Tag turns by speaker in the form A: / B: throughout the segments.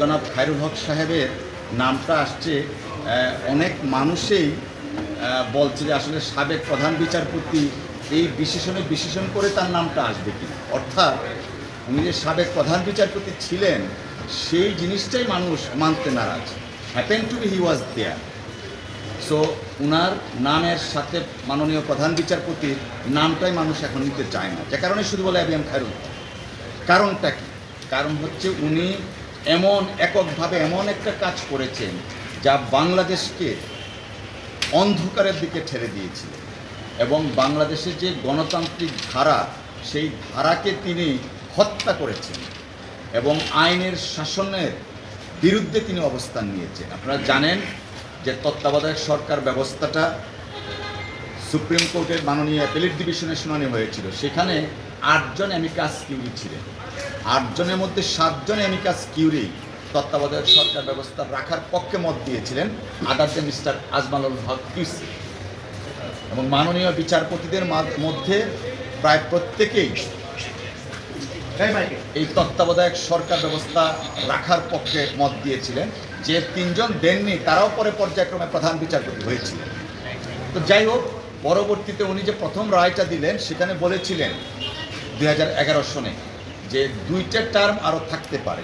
A: জনাব খায়রুল হক সাহেবের নামটা আসছে অনেক মানুষেই বলছে যে আসলে সাবেক প্রধান বিচারপতি এই বিশেষণে বিশেষণ করে তার নামটা আসবে কি? অর্থাৎ উনি যে সাবেক প্রধান বিচারপতি ছিলেন, সেই জিনিসটাই মানুষ মানতে নারাজ। Happen to be he was there so উনার নামের সাথে মাননীয় প্রধান বিচারপতির নামটাই মানুষ এখন নিতে চায় না। যে কারণে শুধু বলে আবি এম খায়রুল কারণটা কি? কারণ হচ্ছে উনি এমন এককভাবে এমন একটা কাজ করেছেন যা বাংলাদেশকে অন্ধকারের দিকে ঠেলে দিয়েছিল এবং বাংলাদেশের যে গণতান্ত্রিক ধারা, সেই ধারাকে তিনি হত্যা করেছেন এবং আইনের শাসনের বিরুদ্ধে তিনি অবস্থান নিয়েছেন। আপনারা জানেন যে তত্ত্বাবধায়ক সরকার ব্যবস্থাটা সুপ্রিম কোর্টের মাননীয় অ্যাপেলেট ডিভিশনের শুনানি হয়েছিল। সেখানে আটজন অ্যামিকাস কিউরি ছিলেন। আটজনের মধ্যে সাতজন অ্যামিকাস কিউরি তত্ত্বাবধায়ক সরকার ব্যবস্থা রাখার পক্ষে মত দিয়েছিলেন আদার্সে মিস্টার আজমালুল হক কিউসি এবং মাননীয় বিচারপতিদের মধ্যে প্রায় প্রত্যেকেই এই তত্ত্বাবধায়ক সরকার ব্যবস্থা রাখার পক্ষে মত দিয়েছিলেন। যে তিনজন দেননি, তারাও পরে পর্যায়ক্রমে প্রধান বিচারপতি হয়েছিলেন। তো যাই হোক, পরবর্তীতে উনি যে প্রথম রায়টা দিলেন, সেখানে বলেছিলেন দুই হাজার এগারো সনে যে দুইটা টার্ম আরও থাকতে পারে।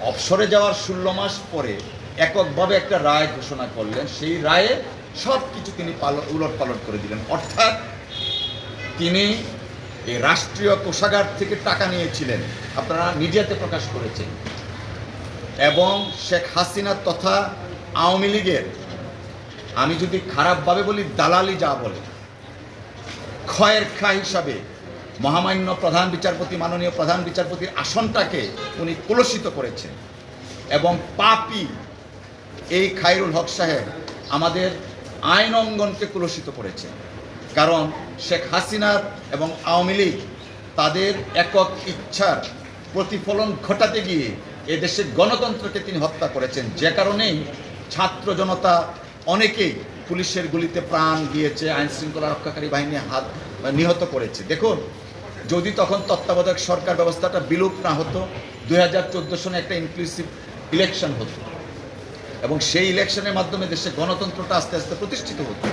A: অবসরে যাওয়ার ষোলো মাস পরে এককভাবে একটা রায় ঘোষণা করলেন। সেই রায়ে সব কিছু তিনি উলট পালট করে দিলেন। অর্থাৎ তিনি এই রাষ্ট্রীয় কোষাগার থেকে টাকা নিয়েছিলেন। আপনারা মিডিয়াতে প্রকাশ করেছেন। এবং শেখ হাসিনা তথা আওয়ামী লীগের, আমি যদি খারাপভাবে বলি, দালালি যা বলে, ক্ষয়ের খা হিসাবে মহামান্য প্রধান বিচারপতি, মাননীয় প্রধান বিচারপতির আসনটাকে উনি কলুষিত করেছেন। এবং পাপি এই খায়রুল হক সাহেব আমাদের আইন অঙ্গনকে কলুষিত করেছে কারণ শেখ হাসিনার এবং আওয়ামী লীগ তাদের একক ইচ্ছার প্রতিফলন ঘটাতে গিয়ে এদেশের গণতন্ত্রকে তিনি হত্যা করেছেন। যে কারণেই ছাত্র জনতা অনেকেই পুলিশের গুলিতে প্রাণ দিয়েছে আইন শৃঙ্খলা রক্ষাকারী বাহিনী হাত নিহত করেছে। দেখুন, যদি তখন তত্ত্বাবধায়ক সরকার ব্যবস্থাটা বিলুপ না হতো, দুই হাজার চোদ্দ সনে একটা ইনক্লুসিভ ইলেকশন হতো। এবং সেই ইলেকশনের মাধ্যমে দেশে গণতন্ত্রটা আস্তে আস্তে প্রতিষ্ঠিত হতো।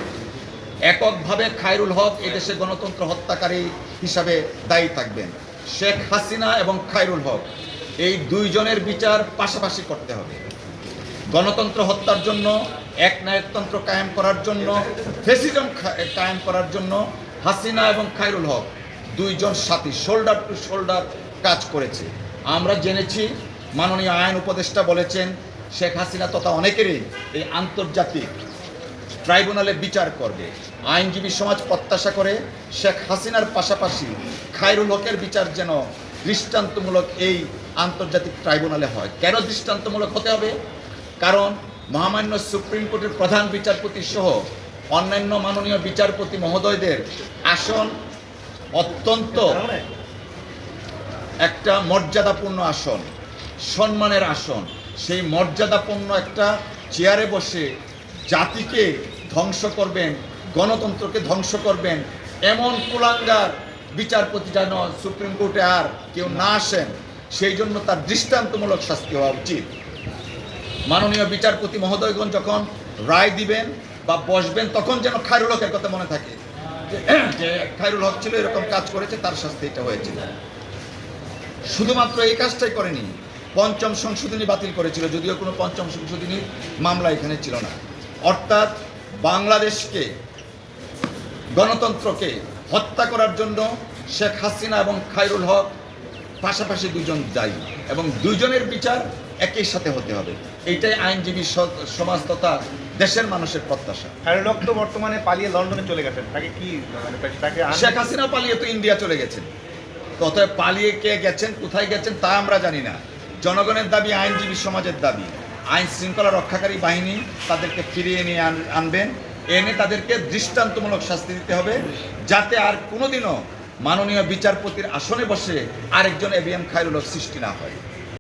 A: এককভাবে খায়রুল হক এদেশে গণতন্ত্র হত্যাকারী হিসাবে দায়ী থাকবেন। শেখ হাসিনা এবং খায়রুল হক, এই দুইজনের বিচার পাশাপাশি করতে হবে। গণতন্ত্র হত্যার জন্য এক নায়কতন্ত্র কায়েম করার জন্য, ফেসিজম কায়েম করার জন্য হাসিনা এবং খায়রুল হক দুইজন সাথী শোল্ডার টু শোল্ডার কাজ করেছে। আমরা জেনেছি, মাননীয় আইন উপদেষ্টা বলেছেন, শেখ হাসিনা তথা অনেকেরই এই আন্তর্জাতিক ট্রাইব্যুনালে বিচার করবে। আইনজীবী সমাজ প্রত্যাশা করে শেখ হাসিনার পাশাপাশি খায়রুল হকের বিচার যেন দৃষ্টান্তমূলক এই আন্তর্জাতিক ট্রাইব্যুনালে হয়। কেন দৃষ্টান্তমূলক হতে হবে? কারণ মহামান্য সুপ্রিম কোর্টের প্রধান বিচারপতি সহ অন্যান্য মাননীয় বিচারপতি মহোদয়দের আসন অত্যন্ত একটা মর্যাদাপূর্ণ আসন, সম্মানের আসন। সেই মর্যাদাপূর্ণ একটা চেয়ারে বসে জাতিকে ধ্বংস করবেন, গণতন্ত্রকে ধ্বংস করবেন, এমন কুলাঙ্গার বিচারপতি যেন সুপ্রিম কোর্টে আর কেউ না আসেন, সেই জন্য তার দৃষ্টান্তমূলক শাস্তি হওয়া উচিত। মাননীয় বিচারপতি মহোদয়গণ যখন রায় দিবেন বা বসবেন, তখন যেন খায়রুল হকের কথা মনে থাকে। যে- খায়রুল হক ছিল, এরকম কাজ করেছে, তার শাস্তি এটা হয়েছিল। শুধুমাত্র এই কাজটাই করেনি, পঞ্চম সংশোধনী বাতিল করেছিল, যদিও কোনো পঞ্চম সংশোধনী মামলা এখানে ছিল না। অর্থাৎ বাংলাদেশকে, গণতন্ত্রকে হত্যা করার জন্য শেখ হাসিনা এবং খায়রুল হক পাশাপাশি দুজন দায়ী এবং দুজনের বিচার একই সাথে হতে হবে। এইটাই আইনজীবী সমাজ তথা দেশের মানুষের প্রত্যাশা।
B: খায়রুল হক তো বর্তমানে পালিয়ে লন্ডনে চলে গেছেন। তাকে কি মানে তাকে
A: শেখ হাসিনা পালিয়ে তো ইন্ডিয়া চলে গেছেন। ততএব পালিয়ে কে গেছেন কোথায় গেছেন তা আমরা জানি না। জনগণের দাবি আইনজীবী সমাজের দাবি। আইন শৃঙ্খলা রক্ষাকারী বাহিনী তাদেরকে ফিরিয়ে নিয়ে আন- আনবেন। এনে তাদেরকে দৃষ্টান্তমূলক শাস্তি দিতে হবে যাতে আর কোনোদিনও মাননীয় বিচারপতির আসনে বসে আরেকজন এবিএম খায়রুল সৃষ্টি না হয়।